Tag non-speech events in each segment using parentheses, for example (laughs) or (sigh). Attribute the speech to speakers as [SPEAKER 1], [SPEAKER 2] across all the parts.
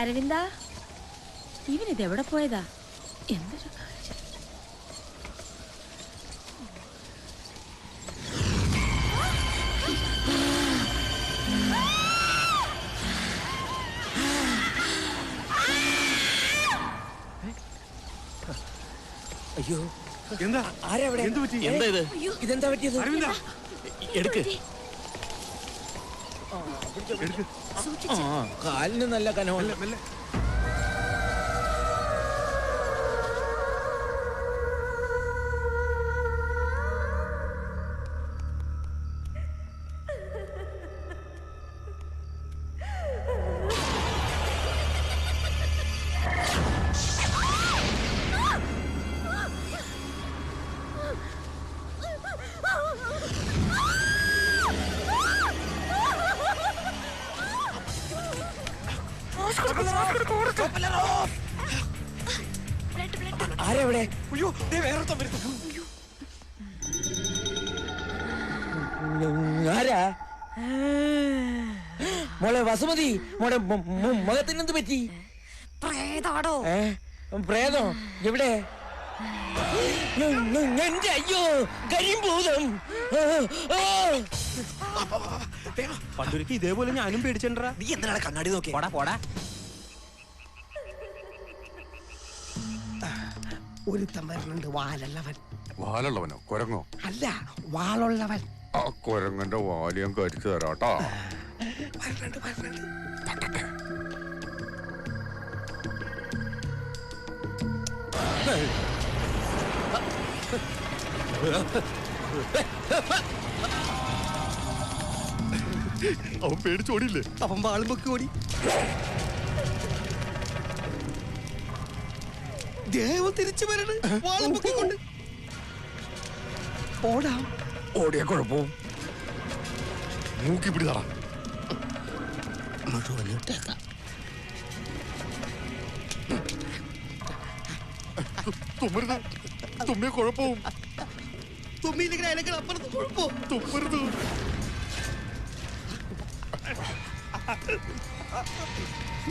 [SPEAKER 1] അരവിന്ദ ഇവനിത് എവിടെ പോയതാ? എന്തൊരു
[SPEAKER 2] അയ്യോ
[SPEAKER 3] എന്താ?
[SPEAKER 2] ആരാ അവിടെ
[SPEAKER 3] എന്ത് പറ്റി?
[SPEAKER 4] എന്താ ഇത്?
[SPEAKER 2] ഇതെന്താ പറ്റിയത്?
[SPEAKER 3] അരവിന്ദ
[SPEAKER 4] എടുക്ക്.
[SPEAKER 2] കാലിന് നല്ല കനമുണ്ട്.
[SPEAKER 3] മെല്ലെ മെല്ലെ
[SPEAKER 2] ആരാ അവിടെ
[SPEAKER 3] അയ്യോ വരുന്നു.
[SPEAKER 2] ആരാ? മോളെ വസുമതി മോളെ മുഖത്തിനെന്ത് പറ്റി?
[SPEAKER 5] പ്രേതാടോ.
[SPEAKER 2] പ്രേതോ എവിടെ? എന്റെ അയ്യോ കരിമ്പൂതം. ആ.
[SPEAKER 3] ഇതേപോലെ ഞാനും പേടിച്ചിട്ടുണ്ടാ
[SPEAKER 2] നീ എന്തിനാണ് കണ്ണാടി നോക്കി പോടാ പോടാ.
[SPEAKER 6] ഒരുത്തൻ വരുന്നുണ്ട് വാലുള്ളവൻ
[SPEAKER 7] വാലുള്ളവനോ കുരങ്ങോ?
[SPEAKER 6] അല്ല വാളുള്ളവൻ.
[SPEAKER 7] ആ കുരങ്ങന്റെ വാലിയം കരിച്ചു തരാട്ടോ.
[SPEAKER 6] വരുന്നുണ്ട് വരുന്നുണ്ട്.
[SPEAKER 7] അവൻ പേടിച്ചോടിയില്ലേ
[SPEAKER 6] അവൻ വാളും പൊക്കി ഓടി. ദേവം തിരിച്ചു വരണ്. വാളും പൊക്കിക്കൊണ്ട് ഓടാം.
[SPEAKER 7] ഓടിയ കുഴപ്പവും. മൂക്കി പിടിതാ
[SPEAKER 6] മുഴുവനിട്ടേക്കാം
[SPEAKER 7] തുമ്മരുത് തുമ്മിയ കുഴപ്പവും.
[SPEAKER 6] തുമ്മിയില്ലെങ്കിൽ അതിനേക്കാൾ അപ്പുറത്ത് കുഴപ്പോ
[SPEAKER 7] തുമ്മരുത്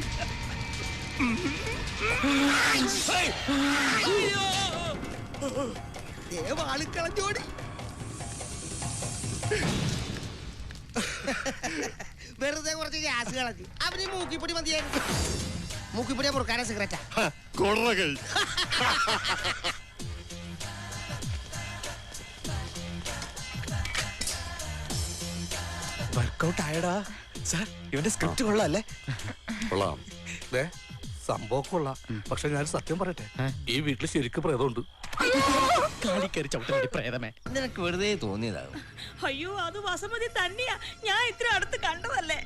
[SPEAKER 6] ദേവാളി കളഞ്ഞോടി വെറുതെ കുറച്ച് ഗ്യാസ് കളഞ്ഞു. അവന് മൂക്കിപ്പൊടി മതിയായിരുന്നു. മൂക്കിപ്പൊടിയാ മുറുക്കാനാ സിഗരറ്റാ.
[SPEAKER 7] വർക്ക്ഔട്ട്
[SPEAKER 3] വർക്കൗട്ട് ആയടാ സാർ ഇവന്റെ സ്ക്രിപ്റ്റ് കൊള്ളാം അല്ലേ?
[SPEAKER 7] കൊള്ളാം. ദേ
[SPEAKER 3] സംഭവം കൊള്ളാം. പക്ഷെ ഞാൻ സത്യം പറയട്ടെ? ഈ വീട്ടിൽ ശരിക്കും പ്രേതമുണ്ട്. ചവിട്ടി പ്രേതമേ.
[SPEAKER 2] നിനക്ക് വെറുതെ തോന്നിയതാകും.
[SPEAKER 1] അയ്യോ അത് വസമതി തന്നെയാ. ഞാൻ ഇത്ര അടുത്ത് കണ്ടതല്ലേ?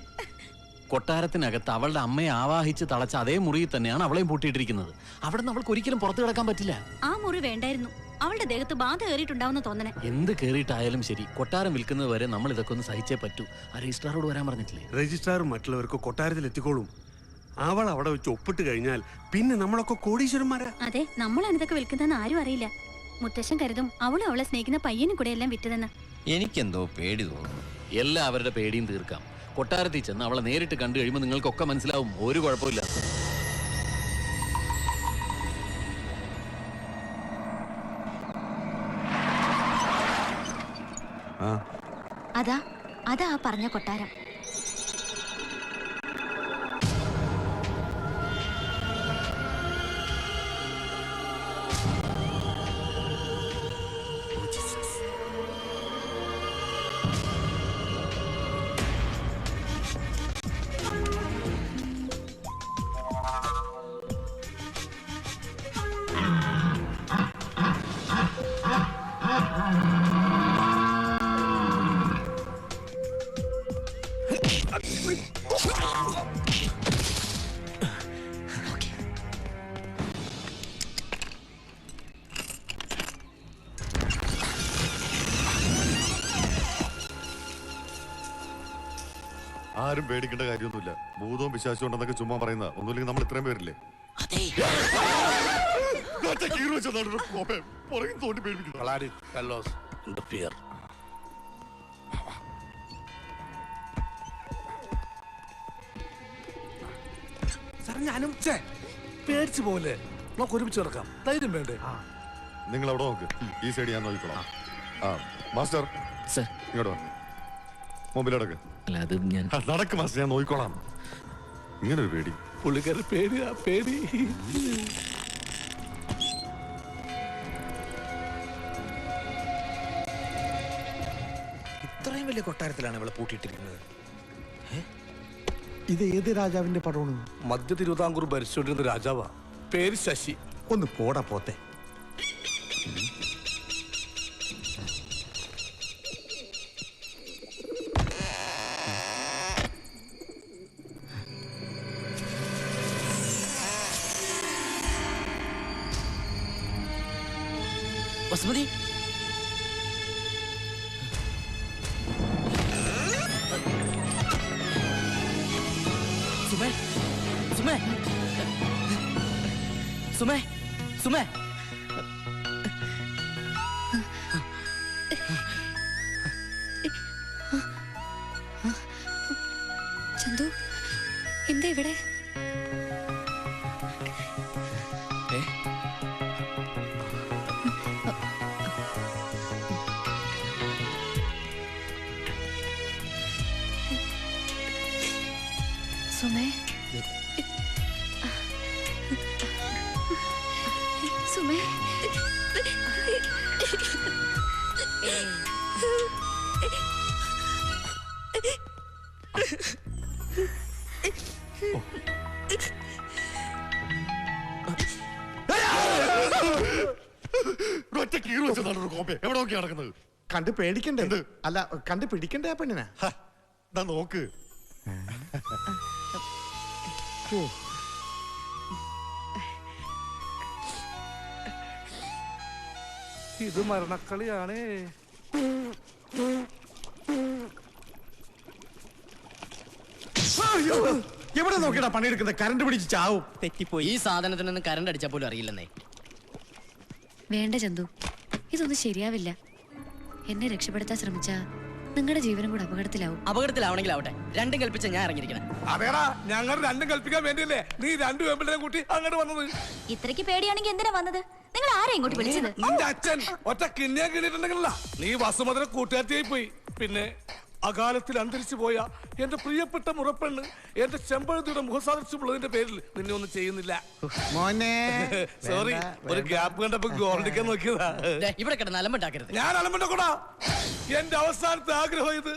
[SPEAKER 4] കൊട്ടാരത്തിനകത്ത് അവളുടെ അമ്മയെ ആവാഹിച്ച് തളച്ച അതേ മുറിയിൽ തന്നെയാണ് അവളെയും പൂട്ടിയിട്ടിരിക്കുന്നത്. അവിടെ നിന്ന് അവൾക്ക് ഒരിക്കലും പുറത്തു കിടക്കാൻ പറ്റില്ല.
[SPEAKER 5] ആ മുറി വേണ്ടായിരുന്നു. അവളുടെ ദേഹത്ത് ബാധ കയറിയിട്ടുണ്ടാവുന്ന തോന്നണേ
[SPEAKER 4] എന്ത് കയറിയിട്ടായാലും ശരി കൊട്ടാരം വിൽക്കുന്നത് വരെ നമ്മൾ ഇതൊക്കെ ഒന്ന് സഹിച്ചേ പറ്റൂ. ആ രജിസ്ട്രാറോട് വരാൻ പറഞ്ഞിട്ടില്ലേ?
[SPEAKER 3] രജിസ്ട്രാർ മറ്റുള്ളവർക്ക് കൊട്ടാരത്തിൽ എത്തിക്കോളും. അവൾ അവിടെ വെച്ച് ഒപ്പിട്ട് കഴിഞ്ഞാൽ പിന്നെ നമ്മളൊക്കെ കോടീശ്വരന്മാരാ.
[SPEAKER 5] അതെ നമ്മളാണ് ഇതൊക്കെ വിൽക്കുന്നതെന്ന് ആരും അറിയില്ല. മുത്തശ്ശൻ കരുതും അവളും അവളെ സ്നേഹിക്കുന്ന പയ്യനും കൂടെ എല്ലാം വിറ്റതെന്ന്.
[SPEAKER 2] എനിക്കെന്തോ പേടി തോന്നുന്നു.
[SPEAKER 4] എല്ലാവരുടെ പേടിയും തീർക്കാം. കൊട്ടാരത്തിൽ ചെന്ന് അവളെ നേരിട്ട് കണ്ടു കഴിയുമ്പോൾ നിങ്ങൾക്കൊക്കെ മനസ്സിലാവും ഒരു കുഴപ്പമില്ല.
[SPEAKER 5] അതാ അതാ ആ പറഞ്ഞ കൊട്ടാരം.
[SPEAKER 7] ആരും പേടിക്കേണ്ട കാര്യമൊന്നുമില്ല. ഭൂതവും പിശാശും ഉണ്ടെന്നൊക്കെ ചുമ്മാ പറയുന്ന ഒന്നുമില്ലെങ്കിൽ നമ്മൾ ഇത്രയും പേരില്ലേ?
[SPEAKER 3] ഞാനും
[SPEAKER 7] നിങ്ങൾ അവിടെ നോക്ക്. ഈ സൈഡ് ഞാൻ നോക്കിക്കോളാം. ആ മാസ്റ്റർ. ഇങ്ങോട്ട് വാ. മൊബൈൽ അടക്ക്
[SPEAKER 8] അല്ല അത് ഞാൻ
[SPEAKER 7] നടക്കും മാസ്റ്റർ ഞാൻ നോക്കിക്കോളാം. ഇങ്ങനെ ഒരു പേടി
[SPEAKER 3] പുള്ളിക്കാരി പേടിയാ പേടി.
[SPEAKER 9] ഇത്രയും വലിയ കൊട്ടാരത്തിലാണ് ഇവളെ പൂട്ടിയിട്ടിരിക്കുന്നത്.
[SPEAKER 10] ഇത് ഏത് രാജാവിന്റെ പടമാണ്?
[SPEAKER 3] മധ്യ തിരുവിതാംകൂർ ഭരിച്ചുകൊണ്ടിരുന്ന രാജാവാ. പേര് ശശി.
[SPEAKER 10] ഒന്ന് പോടാ പോത്തെ.
[SPEAKER 8] വസുമതി സുമേ സുമേ. സുമേ സുമേ.
[SPEAKER 11] ചന്തു എന്താ ഇവിടെ? സുമേ സുമേ
[SPEAKER 7] ഒറ്റ കീറ് വെച്ചതാണ് ഒരു കോപ്പ എവിടെ നോക്കി നടക്കുന്നത്
[SPEAKER 10] കണ്ട് പേടിക്കണ്ടേ അല്ല കണ്ട് പിടിക്കണ്ടേ ആ പെണ്ണിനെ
[SPEAKER 7] നോക്ക്
[SPEAKER 3] ഇത് മരണക്കളിയാണ്.
[SPEAKER 10] എവിടെ നോക്കിയാ പണിയെടുക്കുന്നത് കറണ്ട് പിടിച്ച് ചാവും.
[SPEAKER 8] തെറ്റിപ്പോയി. ഈ സാധനത്തിനൊന്നും കറണ്ട് അടിച്ചാൽ പോലും അറിയില്ലെന്നേ.
[SPEAKER 11] വേണ്ട ചന്തു. ഇതൊന്നും ശരിയാവില്ല. എന്നെ രക്ഷപ്പെടുത്താൻ ശ്രമിച്ച നിങ്ങളുടെ ജീവനും കൂടെ അപകടത്തിലാവും.
[SPEAKER 8] അപകടത്തിലാവണെങ്കിൽ ആവട്ടെ രണ്ടും കൽപ്പിച്ച ഞാൻ ഇറങ്ങിയിരിക്കണം.
[SPEAKER 3] അതേടാ ഞങ്ങൾ രണ്ടും കൽപ്പിക്കാൻ വേണ്ടിയല്ലേ നീ രണ്ടു പെമ്പിളെ കൂട്ടി അങ്ങോട്ട് വന്നത്?
[SPEAKER 11] ഇത്രയ്ക്ക് പേടിയാണെങ്കിൽ എന്തിനാ വന്നത്? നിങ്ങൾ ആരെ ഇങ്ങോട്ട് വിളിച്ചത്?
[SPEAKER 3] നിന്റെ അച്ഛൻ ഒറ്റ കിണ്ണിയാ കിട്ടിയിട്ടുണ്ടെങ്കിലല്ല നീ വസുമതിനെ കൂട്ടുകാർത്തിയായി പോയി. പിന്നെ അകാലത്തിൽ അന്തരിച്ചു പോയ എന്റെ പ്രിയപ്പെട്ട മുറപ്പെണ്ണ് എന്റെ ചെമ്പഴത്തിയുടെ മുഖസാദൃശ്യമുള്ളതിന്റെ പേരിൽ നിന്നെ ഒന്നും ചെയ്യുന്നില്ല.
[SPEAKER 10] മോനെ. (laughs)
[SPEAKER 3] സോറി ഒരു. ഗ്യാപ്പ് കണ്ടപ്പോ ഗോൾഡിക്കാൻ (laughs) നോക്കിയതാ.
[SPEAKER 8] ഇവിടെ കിടന്ന് അലമ്പുണ്ടാക്കരുത്.
[SPEAKER 3] ഞാൻ അലമ്പണ്ട കൂടാ എന്റെ അവസാനത്തെ ആഗ്രഹം ഇത്.